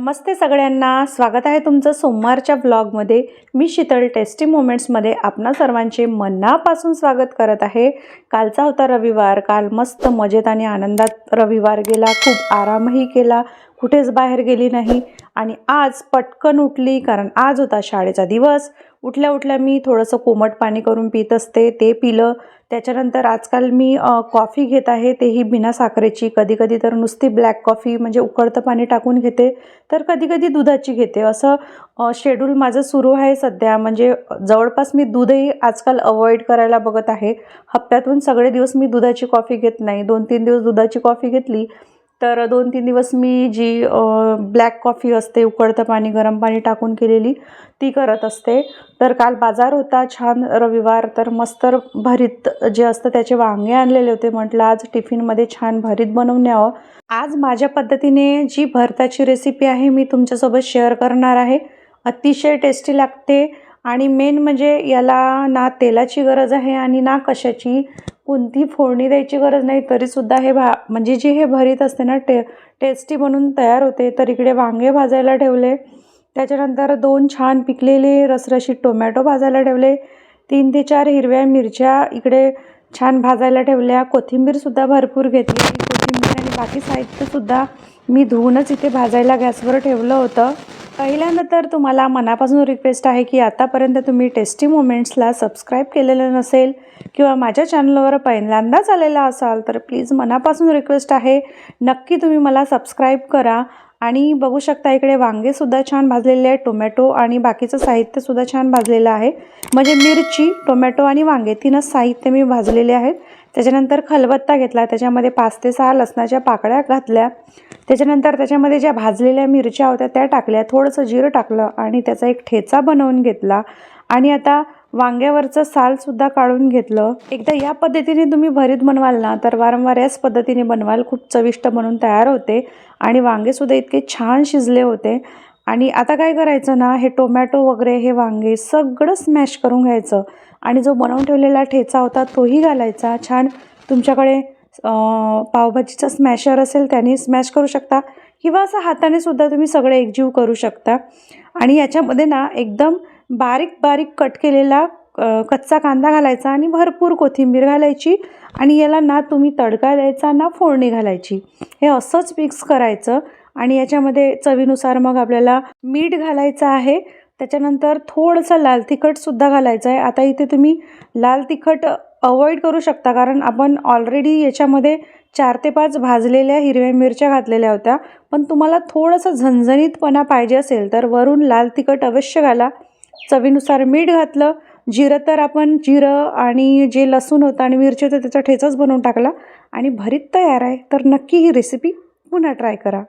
नमस्ते सगळ्यांना स्वागत आहे तुमचं सोमवारच्या ब्लॉगमध्ये मी शीतल टेस्टी मोमेंट्समध्ये आपणा सर्वांचे मनापासून स्वागत करत आहे. कालचा होता रविवार काल मस्त मजेत आणि आनंदात रविवार गेला खूप आरामही केला कुठेच बाहेर गेली नाही. आणि आज पटकन उठली कारण आज होता शाळेचा दिवस. उठल्या उठल्या मी थोडंसं कोमट पाणी करून पित असते ते पिलं. त्याच्यानंतर आजकाल मी कॉफी घेत आहे तेही बिना साखरेची. कधी कधी तर नुसती ब्लॅक कॉफी म्हणजे उकळतं पाणी टाकून घेते तर कधी कधी दुधाची घेते. असं शेड्यूल माझं सुरू आहे सध्या. म्हणजे जवळपास मी दूधही आजकाल अवॉइड करायला बघत आहे. हप्त्यातून सगळे दिवस मी दुधाची कॉफी घेत नाही. दोन तीन दिवस दुधाची कॉफी घेतली तर दोन तीन दिवस मी जी ब्लॅक कॉफी असते उकळतं पाणी गरम पाणी टाकून केलेली ती करत असते. तर काल बाजार होता छान रविवार तर मस्त भरीत जे असतं त्याचे वांगे आणलेले होते. म्हटलं आज टिफिनमध्ये छान भरीत बनवून यावं. आज माझ्या पद्धतीने जी भरताची रेसिपी आहे मी तुमच्यासोबत शेअर करणार आहे. अतिशय टेस्टी लागते आणि मेन म्हणजे याला ना तेलाची गरज आहे आणि ना कशाची. कोणती फोडणी द्यायची गरज नाही तरीसुद्धा हे भा म्हणजे जे हे भरीत असते ना टे टेस्टी बनून तयार होते तर इकडे वांगे भाजायला ठेवले. त्याच्यानंतर दोन छान पिकलेले रसरशीत टोमॅटो भाजायला ठेवले. तीन ते चार हिरव्या मिरच्या इकडे छान भाजायला ठेवल्या. कोथिंबीरसुद्धा भरपूर घेतली. कोथिंबीर आणि बाकी साहित्यसुद्धा मी धुवूनच इथे भाजायला गॅसवर ठेवलं होतं. पहिल्यांदा तर तुम्हाला मनापासून रिक्वेस्ट आहे की आतापर्यंत तुम्ही टेस्टी मोमेंट्सला सबस्क्राईब केलेलं नसेल किंवा माझ्या चॅनलवर पहिल्यांदाच आलेला असाल तर प्लीज मनापासून रिक्वेस्ट आहे. नक्की तुम्ही मला सबस्क्राईब करा. आणि बघू शकता इकडे वांगेसुद्धा छान भाजलेले आहेत टोमॅटो आणि बाकीचं साहित्यसुद्धा छान भाजलेलं आहे. म्हणजे मिरची टोमॅटो आणि वांगे तीनच साहित्य मी भाजलेले आहेत. त्याच्यानंतर खलबत्ता घेतला त्याच्यामध्ये पाच ते सहा लसणाच्या पाकळ्या घातल्या. त्याच्यानंतर त्याच्यामध्ये ज्या भाजलेल्या मिरच्या होत्या त्या टाकल्या थोडंसं जिरं टाकलं आणि त्याचा एक ठेचा बनवून घेतला. आणि आता वांग्यावरचं सालसुद्धा काढून घेतलं. एकदा या पद्धतीने तुम्ही भरीत बनवाल ना तर वारंवार याच पद्धतीने बनवाल. खूप चविष्ट बनून तयार होते आणि वांगेसुद्धा इतके छान शिजले होते. आणि आता काय करायचं ना हे टोमॅटो वगैरे हे वांगे सगळं स्मॅश करून घ्यायचं. आणि जो बनवून ठेवलेला ठेचा होता तोही घालायचा. छान तुमच्याकडे पावभाजीचा स्मॅशर असेल त्याने स्मॅश करू शकता. किंवा असं हाताने सुद्धा तुम्ही सगळे एकजीव करू शकता. आणि याच्यामध्ये ना एकदम बारीक बारीक कट केलेला कच्चा कांदा घालायचा आणि भरपूर कोथिंबीर घालायची आणि याला ना तुम्ही तडका द्यायचा ना फोडणी घालायची. हे असंच मिक्स करायचं आणि याच्यामध्ये चवीनुसार मग आपल्याला मीठ घालायचं आहे. त्याच्यानंतर थोडंसं लाल तिखटसुद्धा घालायचं आहे. आता इथे तुम्ही लाल तिखट अवॉइड करू शकता कारण आपण ऑलरेडी याच्यामध्ये चार ते पाच भाजलेल्या हिरव्या मिरच्या घातलेल्या होत्या. पण तुम्हाला थोडंसं झणझणीतपणा पाहिजे असेल तर वरून लाल तिखट अवश्य घाला. चवीनुसार मीठ घातलं जिरं तर आपण जिरं आणि जे लसूण होतं आणि मिरची होतं त्याचा ठेचाच बनवून टाकला आणि भरीत तयार आहे. तर नक्की ही रेसिपी पुन्हा ट्राय करा.